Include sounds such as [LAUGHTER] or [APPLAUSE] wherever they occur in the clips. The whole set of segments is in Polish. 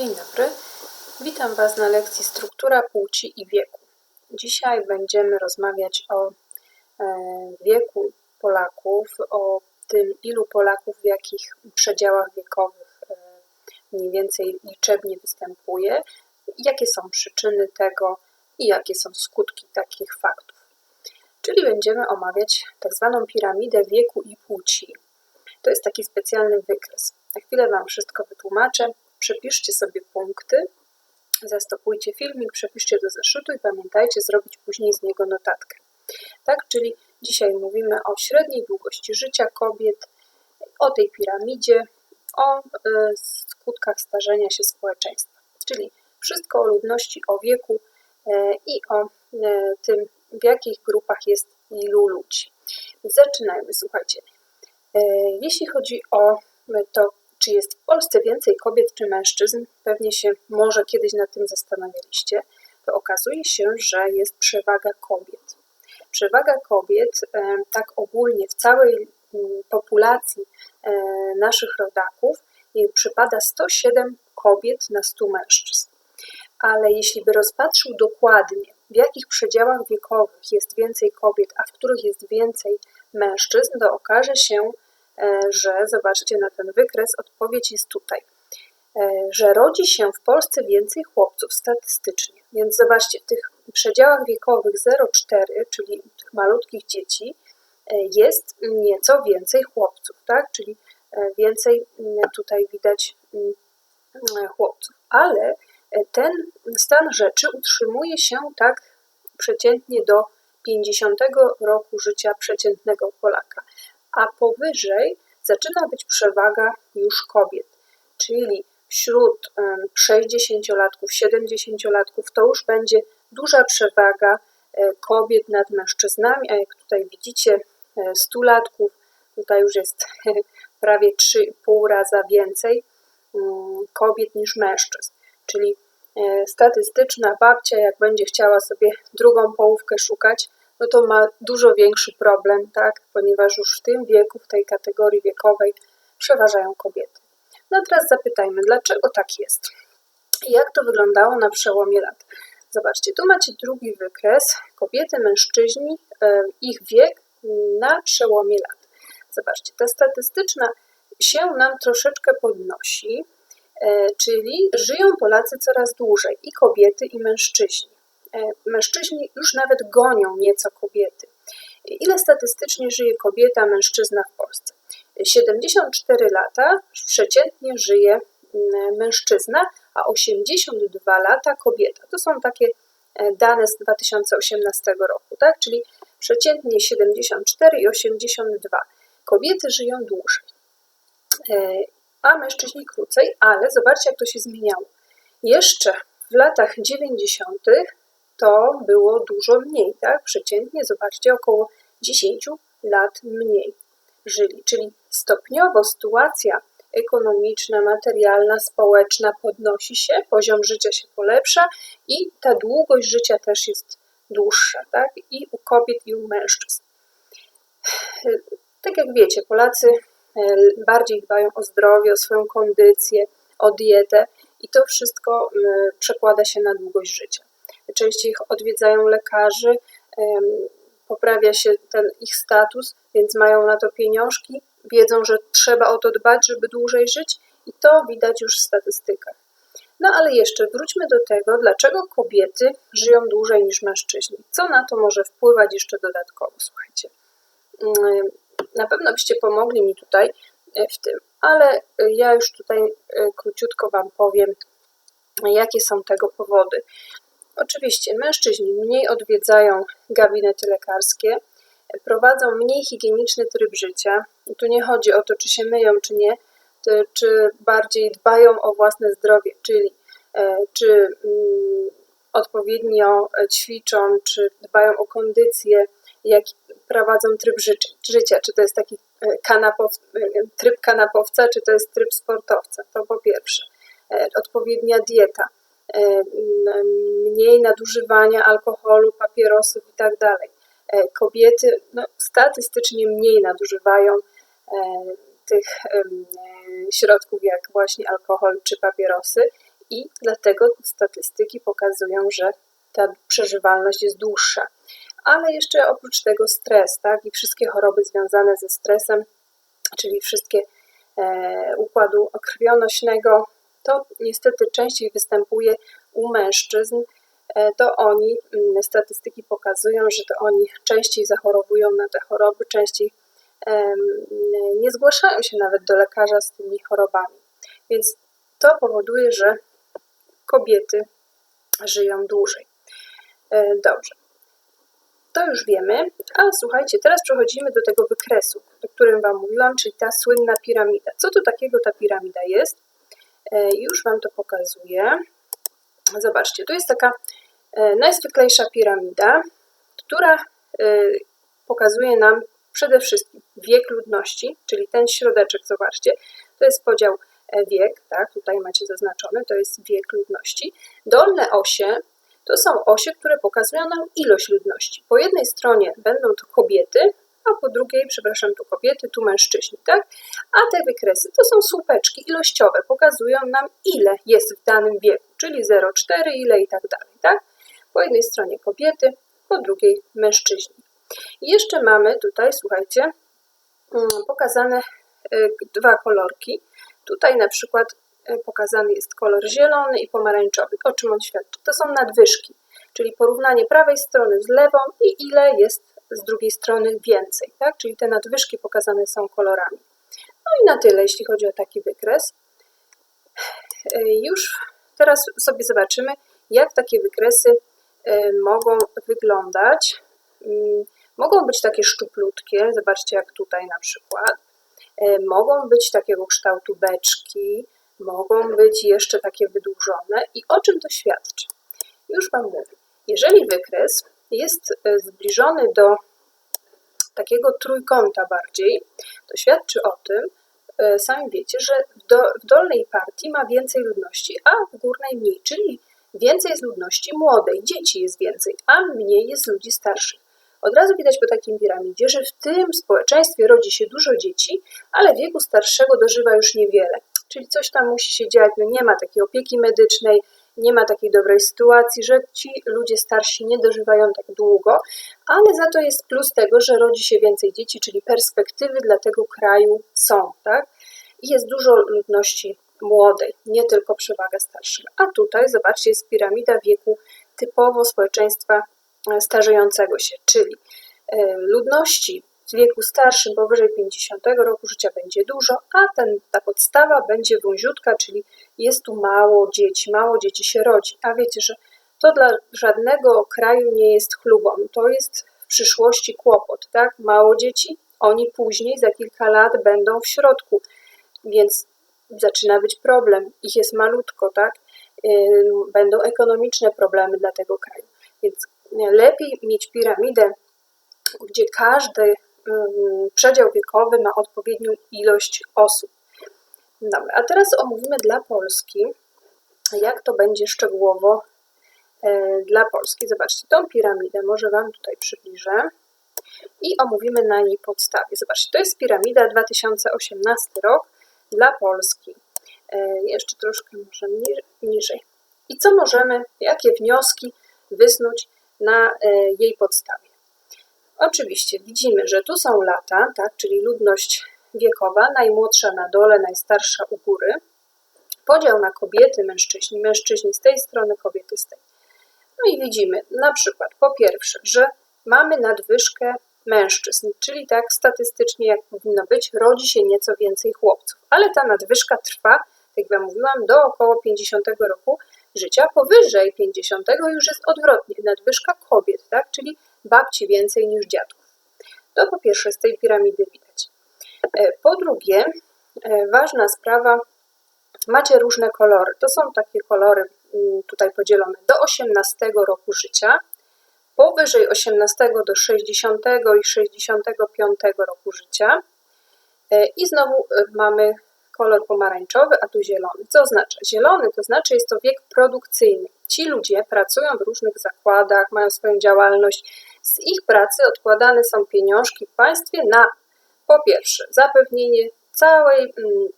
Dzień dobry. Witam Was na lekcji Struktura płci i wieku. Dzisiaj będziemy rozmawiać o e, wieku Polaków, o tym, ilu Polaków w jakich przedziałach wiekowych e, mniej więcej liczebnie występuje, jakie są przyczyny tego i jakie są skutki takich faktów. Czyli będziemy omawiać tak zwaną piramidę wieku i płci. To jest taki specjalny wykres. Na chwilę Wam wszystko wytłumaczę. Przepiszcie sobie punkty, zastopujcie filmik, przepiszcie do zeszytu i pamiętajcie zrobić później z niego notatkę. Tak, czyli dzisiaj mówimy o średniej długości życia kobiet, o tej piramidzie, o y, skutkach starzenia się społeczeństwa. Czyli wszystko o ludności, o wieku y, i o y, tym, w jakich grupach jest ilu ludzi. Zaczynajmy, słuchajcie. Jeśli chodzi o to, czy jest w Polsce więcej kobiet czy mężczyzn? Pewnie się może kiedyś nad tym zastanawialiście. To okazuje się, że jest przewaga kobiet. Przewaga kobiet, tak ogólnie w całej populacji naszych rodaków, przypada 107 kobiet na 100 mężczyzn. Ale jeśli by rozpatrzył dokładnie, w jakich przedziałach wiekowych jest więcej kobiet, a w których jest więcej mężczyzn, to okaże się, E, że zobaczcie na ten wykres, odpowiedź jest tutaj, e, że rodzi się w Polsce więcej chłopców statystycznie. Więc zobaczcie, w tych przedziałach wiekowych 0,4, czyli tych malutkich dzieci, e, jest nieco więcej chłopców, tak? Czyli więcej tutaj widać chłopców. Ale ten stan rzeczy utrzymuje się tak przeciętnie do 50 roku życia przeciętnego Polaka a powyżej zaczyna być przewaga już kobiet, czyli wśród 60-latków, 70-latków to już będzie duża przewaga e, kobiet nad mężczyznami, a jak tutaj widzicie, 100-latków tutaj już jest [LAUGHS] prawie 3,5 raza więcej mm, kobiet niż mężczyzn. Czyli e, statystyczna babcia, jak będzie chciała sobie drugą połówkę szukać, no to ma dużo większy problem, tak, ponieważ już w tym wieku, w tej kategorii wiekowej przeważają kobiety. No teraz zapytajmy, dlaczego tak jest? Jak to wyglądało na przełomie lat? Zobaczcie, tu macie drugi wykres, kobiety, mężczyźni, e, ich wiek na przełomie lat. Zobaczcie, ta statystyczna się nam troszeczkę podnosi, e, czyli żyją Polacy coraz dłużej, i kobiety, i mężczyźni. E, mężczyźni już nawet gonią nieco kobiety. Ile statystycznie żyje kobieta, mężczyzna w Polsce? 74 lata przeciętnie żyje mm, mężczyzna, a 82 lata kobieta. To są takie e, dane z 2018 roku, tak? Czyli przeciętnie 74 i 82. Kobiety żyją dłużej, e, a mężczyźni krócej, ale zobaczcie, jak to się zmieniało. Jeszcze w latach 90 to było dużo mniej, tak? Przeciętnie, zobaczcie, około 10 lat mniej żyli, czyli stopniowo sytuacja ekonomiczna, materialna, społeczna podnosi się, poziom życia się polepsza i ta długość życia też jest dłuższa, tak? I u kobiet, i u mężczyzn. Tak jak wiecie, Polacy e, bardziej dbają o zdrowie, o swoją kondycję, o dietę i to wszystko przekłada się na długość życia częściej ich odwiedzają lekarzy, poprawia się ten ich status, więc mają na to pieniążki, wiedzą, że trzeba o to dbać, żeby dłużej żyć i to widać już w statystykach. No ale jeszcze wróćmy do tego, dlaczego kobiety żyją dłużej niż mężczyźni. Co na to może wpływać jeszcze dodatkowo, słuchajcie. Mm, na pewno byście pomogli mi tutaj e, w tym, ale ja już tutaj e, króciutko Wam powiem, jakie są tego powody. Oczywiście mężczyźni mniej odwiedzają gabinety lekarskie, prowadzą mniej higieniczny tryb życia. Tu nie chodzi o to, czy się myją, czy nie, czy bardziej dbają o własne zdrowie, czyli e, czy mm, odpowiednio ćwiczą, czy dbają o kondycję, jak prowadzą tryb życia, czy to jest taki e, kanapow, e, tryb kanapowca, czy to jest tryb sportowca, to po pierwsze. Odpowiednia dieta mniej nadużywania alkoholu, papierosów itd. Tak e, kobiety no, statystycznie mniej nadużywają e, tych środków jak właśnie alkohol czy papierosy i dlatego statystyki pokazują, że ta przeżywalność jest dłuższa. Ale jeszcze oprócz tego stres, tak, i wszystkie choroby związane ze stresem, czyli wszystkie e, układu krwionośnego, to niestety częściej występuje u mężczyzn. E, to oni, mm, statystyki pokazują, że to oni częściej zachorowują na te choroby, częściej nie zgłaszają się nawet do lekarza z tymi chorobami. Więc to powoduje, że kobiety żyją dłużej. E, Dobrze. To już wiemy, ale słuchajcie, teraz przechodzimy do tego wykresu, o którym Wam mówiłam, czyli ta słynna piramida. Co to takiego ta piramida jest? E, Już Wam to pokazuję. Zobaczcie, to jest taka e, najzwyklejsza piramida, która e, pokazuje nam przede wszystkim wiek ludności, czyli ten środeczek, zobaczcie, to jest podział wiek, tak, tutaj macie zaznaczony, to jest wiek ludności. Dolne osie to są osie, które pokazują nam ilość ludności. Po jednej stronie będą to kobiety, a po drugiej, przepraszam, tu kobiety, tu mężczyźni, tak? A te wykresy to są słupeczki ilościowe, pokazują nam ile jest w danym wieku, czyli 0,4, ile i tak dalej, tak? Po jednej stronie kobiety, po drugiej mężczyźni. I jeszcze mamy tutaj, słuchajcie, mm, pokazane y, dwa kolorki. Tutaj na przykład y, pokazany jest kolor zielony i pomarańczowy. O czym on świadczy? To są nadwyżki, czyli porównanie prawej strony z lewą i ile jest z drugiej strony więcej, tak? Czyli te nadwyżki pokazane są kolorami. No i na tyle, jeśli chodzi o taki wykres. Już teraz sobie zobaczymy, jak takie wykresy y, mogą wyglądać. Mm, Mogą być takie szczuplutkie, zobaczcie jak tutaj na przykład. E, Mogą być takiego kształtu beczki, mogą być jeszcze takie wydłużone. I o czym to świadczy? Już Wam mówię. Jeżeli wykres jest e, zbliżony do takiego trójkąta bardziej, to świadczy o tym, e, sami wiecie, że w, do, dolnej partii ma więcej ludności, a w górnej mniej, czyli więcej jest ludności młodej, dzieci jest więcej, a mniej jest ludzi starszych. Od razu widać po takim piramidzie, że w tym społeczeństwie rodzi się dużo dzieci, ale wieku starszego dożywa już niewiele. Czyli coś tam musi się dziać, no nie ma takiej opieki medycznej, nie ma takiej dobrej sytuacji, że ci ludzie starsi nie dożywają tak długo, ale za to jest plus tego, że rodzi się więcej dzieci, czyli perspektywy dla tego kraju są, tak? I jest dużo ludności młodej, nie tylko przewaga starszych. A tutaj, zobaczcie, jest piramida wieku typowo społeczeństwa e, starzejącego się, czyli e, ludności w wieku starszym powyżej 50 roku życia będzie dużo, a ten, ta podstawa będzie wąziutka, czyli jest tu mało dzieci, mało dzieci się rodzi. A wiecie, że to dla żadnego kraju nie jest chlubą, to jest w przyszłości kłopot, tak? Mało dzieci, oni później za kilka lat będą w środku, więc zaczyna być problem, ich jest malutko, tak? Ym, Będą ekonomiczne problemy dla tego kraju. Więc lepiej mieć piramidę, gdzie każdy przedział wiekowy ma odpowiednią ilość osób. Dobra, a teraz omówimy dla Polski, jak to będzie szczegółowo e, dla Polski. Zobaczcie, tą piramidę może Wam tutaj przybliżę i omówimy na jej podstawie. Zobaczcie, to jest piramida 2018 rok dla Polski. E, Jeszcze troszkę może ni- niżej. I co możemy, jakie wnioski wysnuć na e, jej podstawie? Oczywiście widzimy, że tu są lata, tak, czyli ludność wiekowa, najmłodsza na dole, najstarsza u góry. Podział na kobiety, mężczyźni, mężczyźni z tej strony, kobiety z tej. No i widzimy na przykład po pierwsze, że mamy nadwyżkę mężczyzn, czyli tak statystycznie jak powinno być, rodzi się nieco więcej chłopców, ale ta nadwyżka trwa, jak Wam mówiłam, do około 50 roku życia. Powyżej 50 już jest odwrotnie, nadwyżka kobiet, tak? czyli babci więcej niż dziadków. To po pierwsze z tej piramidy widać. E, Po drugie, e, ważna sprawa, macie różne kolory. To są takie kolory mm, tutaj podzielone do 18 roku życia, powyżej 18 do 60 i 65 roku życia. E, I znowu mamy kolor pomarańczowy, a tu zielony. Co oznacza? Zielony to znaczy jest to wiek produkcyjny. Ci ludzie pracują w różnych zakładach, mają swoją działalność. Z ich pracy odkładane są pieniążki w państwie na po pierwsze zapewnienie całej, mm,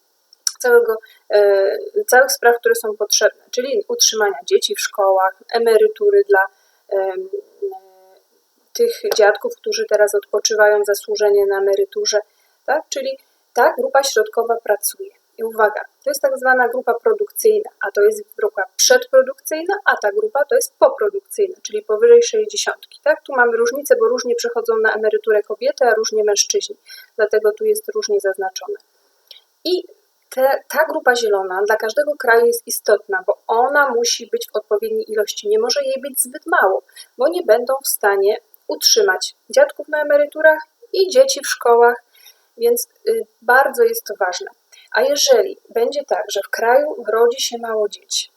całego, e, całych spraw, które są potrzebne, czyli utrzymania dzieci w szkołach, emerytury dla tych dziadków, którzy teraz odpoczywają zasłużenie na emeryturze, tak? Czyli ta grupa środkowa pracuje. I uwaga, to jest tak zwana grupa produkcyjna, a to jest grupa przedprodukcyjna, a ta grupa to jest poprodukcyjna, czyli powyżej 60. Tak? Tu mamy różnicę, bo różnie przechodzą na emeryturę kobiety, a różnie mężczyźni. Dlatego tu jest różnie zaznaczone. I te, ta grupa zielona dla każdego kraju jest istotna, bo ona musi być w odpowiedniej ilości. Nie może jej być zbyt mało, bo nie będą w stanie utrzymać dziadków na emeryturach i dzieci w szkołach, więc y, bardzo jest to ważne. A jeżeli będzie tak, że w kraju rodzi się mało dzieci,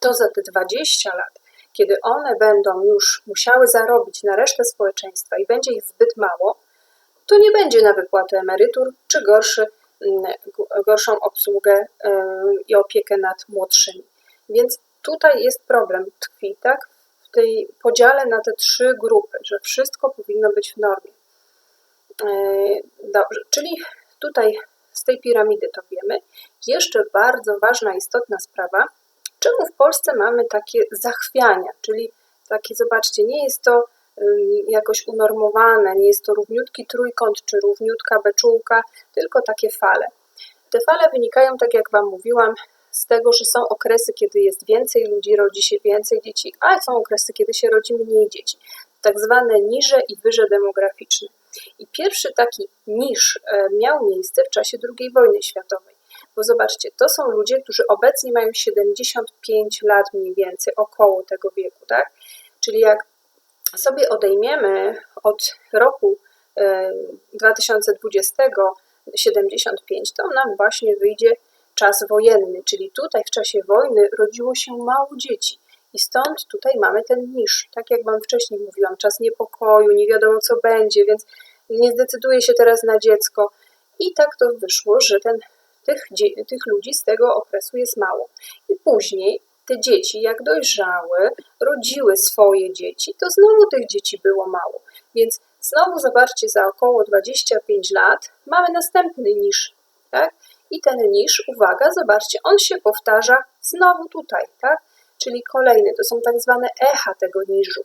to za te 20 lat, kiedy one będą już musiały zarobić na resztę społeczeństwa i będzie ich zbyt mało, to nie będzie na wypłatę emerytur czy gorszy, mm, gorszą obsługę y, i opiekę nad młodszymi. Więc tutaj jest problem, tkwi, tak? W tej podziale na te trzy grupy, że wszystko powinno być w normie. Y, dobrze, czyli tutaj z tej piramidy to wiemy. Jeszcze bardzo ważna, istotna sprawa, czemu w Polsce mamy takie zachwiania, czyli takie, zobaczcie, nie jest to jakoś unormowane, nie jest to równiutki trójkąt czy równiutka beczułka, tylko takie fale. Te fale wynikają, tak jak Wam mówiłam, z tego, że są okresy, kiedy jest więcej ludzi, rodzi się więcej dzieci, a są okresy, kiedy się rodzi mniej dzieci. Tak zwane niże i wyże demograficzne. I pierwszy taki niż e, miał miejsce w czasie II wojny światowej. Bo zobaczcie, to są ludzie, którzy obecnie mają 75 lat mniej więcej, około tego wieku, tak? Czyli jak sobie odejmiemy od roku 2020 e, 75, to nam właśnie wyjdzie czas wojenny, czyli tutaj w czasie wojny rodziło się mało dzieci. I stąd tutaj mamy ten niż. Tak jak Wam wcześniej mówiłam, czas niepokoju, nie wiadomo co będzie, więc nie zdecyduje się teraz na dziecko. I tak to wyszło, że ten, tych, tych ludzi z tego okresu jest mało. I później te dzieci, jak dojrzały, rodziły swoje dzieci, to znowu tych dzieci było mało. Więc znowu zobaczcie, za około 25 lat mamy następny niż, tak? I ten niż, uwaga, zobaczcie, on się powtarza znowu tutaj, tak? Czyli kolejny, to są tak zwane echa tego niżu.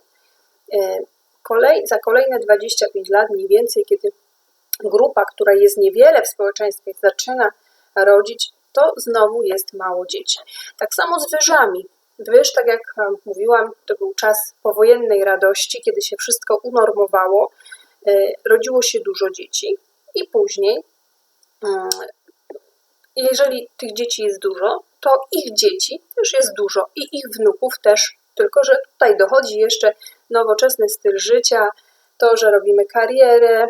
E, kolej, za kolejne 25 lat mniej więcej, kiedy grupa, która jest niewiele w społeczeństwie, zaczyna rodzić, to znowu jest mało dzieci. Tak samo z wyżami. Wyż, tak jak mówiłam, to był czas powojennej radości, kiedy się wszystko unormowało, e, rodziło się dużo dzieci i później, mm, jeżeli tych dzieci jest dużo, to ich dzieci też jest dużo i ich wnuków też, tylko że tutaj dochodzi jeszcze nowoczesny styl życia, to, że robimy karierę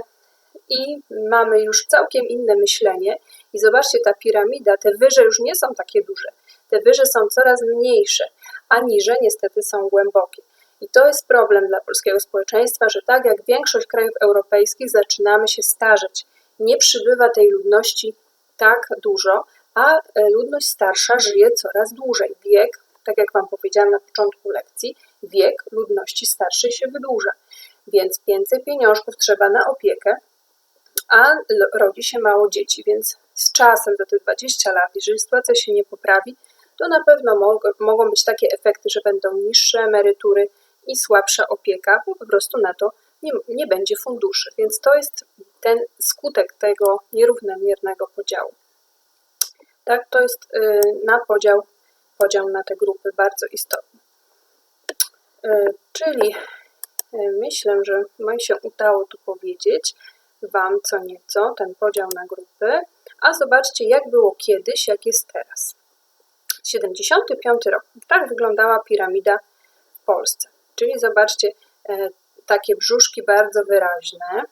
i mamy już całkiem inne myślenie. I zobaczcie, ta piramida, te wyże już nie są takie duże, te wyże są coraz mniejsze, a niże niestety są głębokie. I to jest problem dla polskiego społeczeństwa, że tak jak większość krajów europejskich zaczynamy się starzeć. Nie przybywa tej ludności tak dużo, a e, ludność starsza żyje coraz dłużej. Wiek, tak jak Wam powiedziałam na początku lekcji, wiek ludności starszej się wydłuża, więc więcej pieniążków trzeba na opiekę, a rodzi się mało dzieci, więc z czasem, za te 20 lat, jeżeli sytuacja się nie poprawi, to na pewno mogą, być takie efekty, że będą niższe emerytury i słabsza opieka, bo po prostu na to nie, nie będzie funduszy. Więc to jest ten skutek tego nierównomiernego podziału. Tak, to jest y, na podział, podział na te grupy bardzo istotny. Y, czyli y, myślę, że mi się udało tu powiedzieć Wam co nieco ten podział na grupy, a zobaczcie jak było kiedyś, jak jest teraz. 75 rok. Tak wyglądała piramida w Polsce. Czyli zobaczcie, takie brzuszki bardzo wyraźne,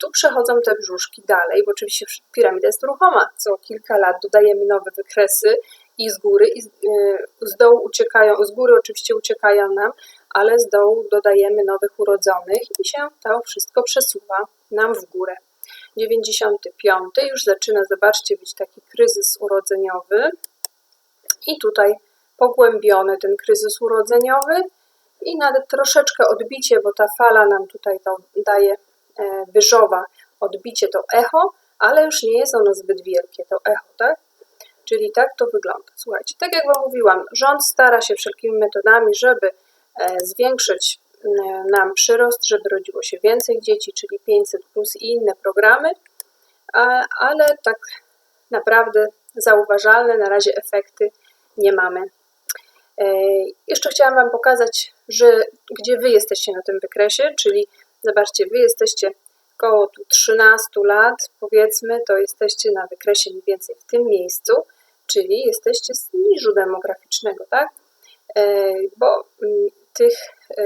tu przechodzą te brzuszki dalej, bo oczywiście piramida jest ruchoma. Co kilka lat dodajemy nowe wykresy i z góry, i z, e, z dołu uciekają, z góry oczywiście uciekają nam, ale z dołu dodajemy nowych urodzonych i się to wszystko przesuwa nam w górę. 95 już zaczyna, zobaczcie, być taki kryzys urodzeniowy i tutaj pogłębiony ten kryzys urodzeniowy i nawet troszeczkę odbicie, bo ta fala nam tutaj to daje E, wyżowa odbicie to echo, ale już nie jest ono zbyt wielkie, to echo, tak? Czyli tak to wygląda. Słuchajcie, tak jak Wam mówiłam, rząd stara się wszelkimi metodami, żeby e, zwiększyć e, nam przyrost, żeby rodziło się więcej dzieci, czyli 500 plus i inne programy, ale tak naprawdę zauważalne na razie efekty nie mamy. E, Jeszcze chciałam Wam pokazać, że gdzie Wy jesteście na tym wykresie, czyli zobaczcie, Wy jesteście około tu 13 lat, powiedzmy, to jesteście na wykresie mniej więcej w tym miejscu, czyli jesteście z niżu demograficznego, tak? E, Bo mm, tych, e,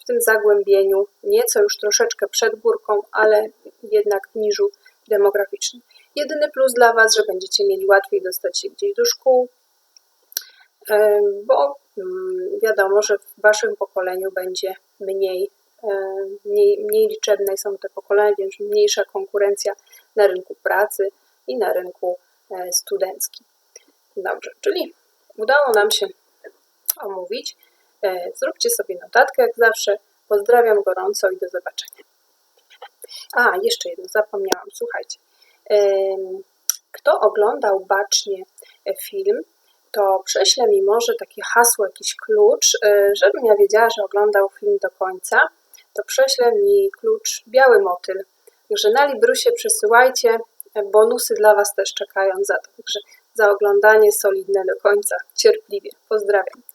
w tym zagłębieniu, nieco już troszeczkę przed górką, ale jednak w niżu demograficznym. Jedyny plus dla Was, że będziecie mieli łatwiej dostać się gdzieś do szkół, e, bo mm, wiadomo, że w Waszym pokoleniu będzie mniej, mniej, mniej liczebne są te pokolenia, więc mniejsza konkurencja na rynku pracy i na rynku e, studenckim. Dobrze, czyli udało nam się omówić. E, Zróbcie sobie notatkę jak zawsze. Pozdrawiam gorąco i do zobaczenia. A, jeszcze jedno, zapomniałam, słuchajcie. Kto oglądał bacznie e, film, to prześlę mi może takie hasło, jakiś klucz, e, żebym ja wiedziała, że oglądał film do końca, to prześlę mi klucz Biały Motyl. Także na Librusie przesyłajcie, e, bonusy dla Was też czekają za to. Także za oglądanie solidne do końca, cierpliwie. Pozdrawiam.